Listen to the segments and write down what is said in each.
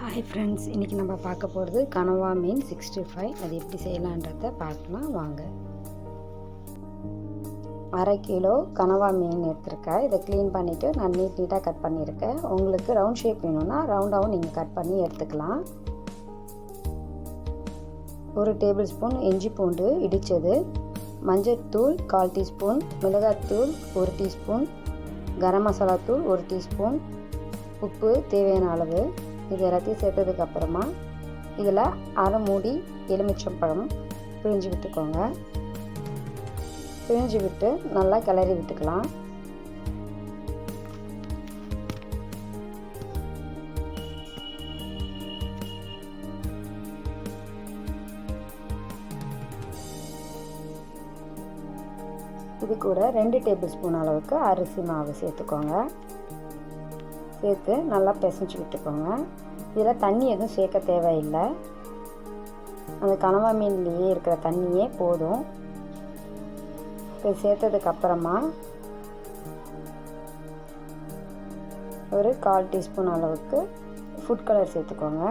Hi friends இன்றைக்கி நம்ம பார்க்க போகிறது கனவா மீன் சிக்ஸ்டி ஃபைவ் அது எப்படி செய்யலான்றத பார்க்கலாம் வாங்க. அரை கிலோ கனவா மீன் எடுத்திருக்கேன். இதை க்ளீன் பண்ணிவிட்டு நான் நீட் நீட்டாக கட் பண்ணியிருக்கேன். உங்களுக்கு ரவுண்ட் ஷேப் வேணும்னா ரவுண்டாகவும் நீங்கள் கட் பண்ணி எடுத்துக்கலாம். ஒரு டேபிள் ஸ்பூன் இஞ்சி பூண்டு இடித்தது. மஞ்சள்தூள் கால் டீஸ்பூன். மிளகாத்தூள் ஒரு டீஸ்பூன். கரம் மசாலா தூள் ஒரு டீஸ்பூன். உப்பு தேவையான அளவு. இது எல்லாத்தையும் சேர்த்ததுக்கப்புறமா இதில் அரை மூடி எலுமிச்சம்பழம் பிழிஞ்சு விட்டுக்கோங்க. பிழிஞ்சு விட்டு நல்லா கிளறி விட்டுக்கலாம். இது கூட ரெண்டு டேபிள் ஸ்பூன் அளவுக்கு அரிசி மாவு சேர்த்துக்கோங்க. சேர்த்து நல்லா பிசைஞ்சு விட்டுக்கோங்க. இதில் தண்ணி எதுவும் சேர்க்க தேவையில்லை. அந்த கனவா மீன்லேயே இருக்கிற தண்ணியே போதும். இப்போ சேர்த்ததுக்கப்புறமா ஒரு கால் டீஸ்பூன் அளவுக்கு ஃபுட் கலர் சேர்த்துக்கோங்க.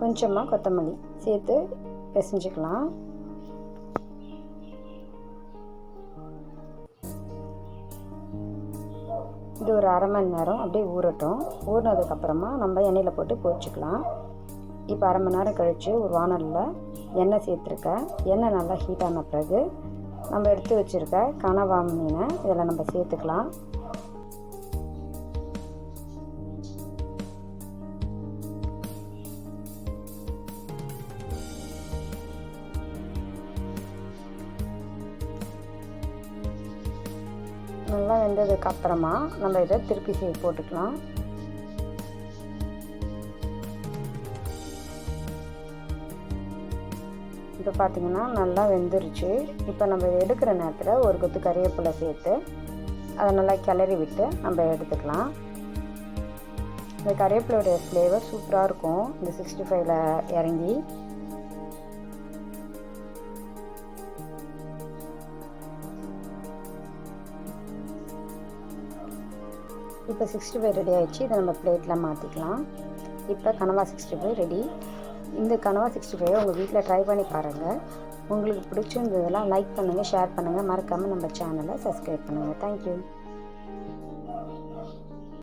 கொஞ்சமாக கொத்தமல்லி சேர்த்து பிசைஞ்சிக்கலாம். இது ஒரு அரை மணி நேரம் அப்படியே ஊறட்டும். ஊறினதுக்கப்புறமா நம்ம எண்ணெயில் போட்டு பொரிச்சிக்கலாம். இப்போ அரை மணி நேரம் கழித்து ஒரு வானலில் எண்ணெய் சேர்த்துருக்கேன் எண்ணெய் நல்லா ஹீட் ஆன பிறகு நம்ம எடுத்து வச்சுருக்க கனவா மீனை இதில் நம்ம சேர்த்துக்கலாம். நல்லா வெந்ததுக்கு அப்புறமா நம்ம இதை திருப்பி செய்ய போட்டுக்கலாம். இப்போ பார்த்தீங்கன்னா நல்லா வெந்துருச்சு. இப்போ நம்ம எடுக்கிற நேரத்தில் ஒரு கொத்து கறிவேப்பிலை சேர்த்து அதை நல்லா கிளறி விட்டு நம்ம எடுத்துக்கலாம். இந்த கறிவேப்பிலையோடைய ஃப்ளேவர் சூப்பராக இருக்கும். இந்த சிக்ஸ்டி ஃபைவ்ல இறங்கி இப்போ சிக்ஸ்டி ஃபைவ் ரெடி ஆகிடுச்சு இதை நம்ம பிளேட்டில் மாற்றிக்கலாம் இப்போ கனவா சிக்ஸ்டி ஃபைவ் ரெடி. இந்த கனவா சிக்ஸ்டி ஃபைவ் உங்கள் வீட்டில் ட்ரை பண்ணி பாருங்கள் உங்களுக்கு பிடிச்சிருந்ததெல்லாம் லைக் பண்ணுங்கள் ஷேர் பண்ணுங்கள் மறக்காமல் நம்ம சேனலை சப்ஸ்கிரைப் பண்ணுங்கள் தேங்க்யூ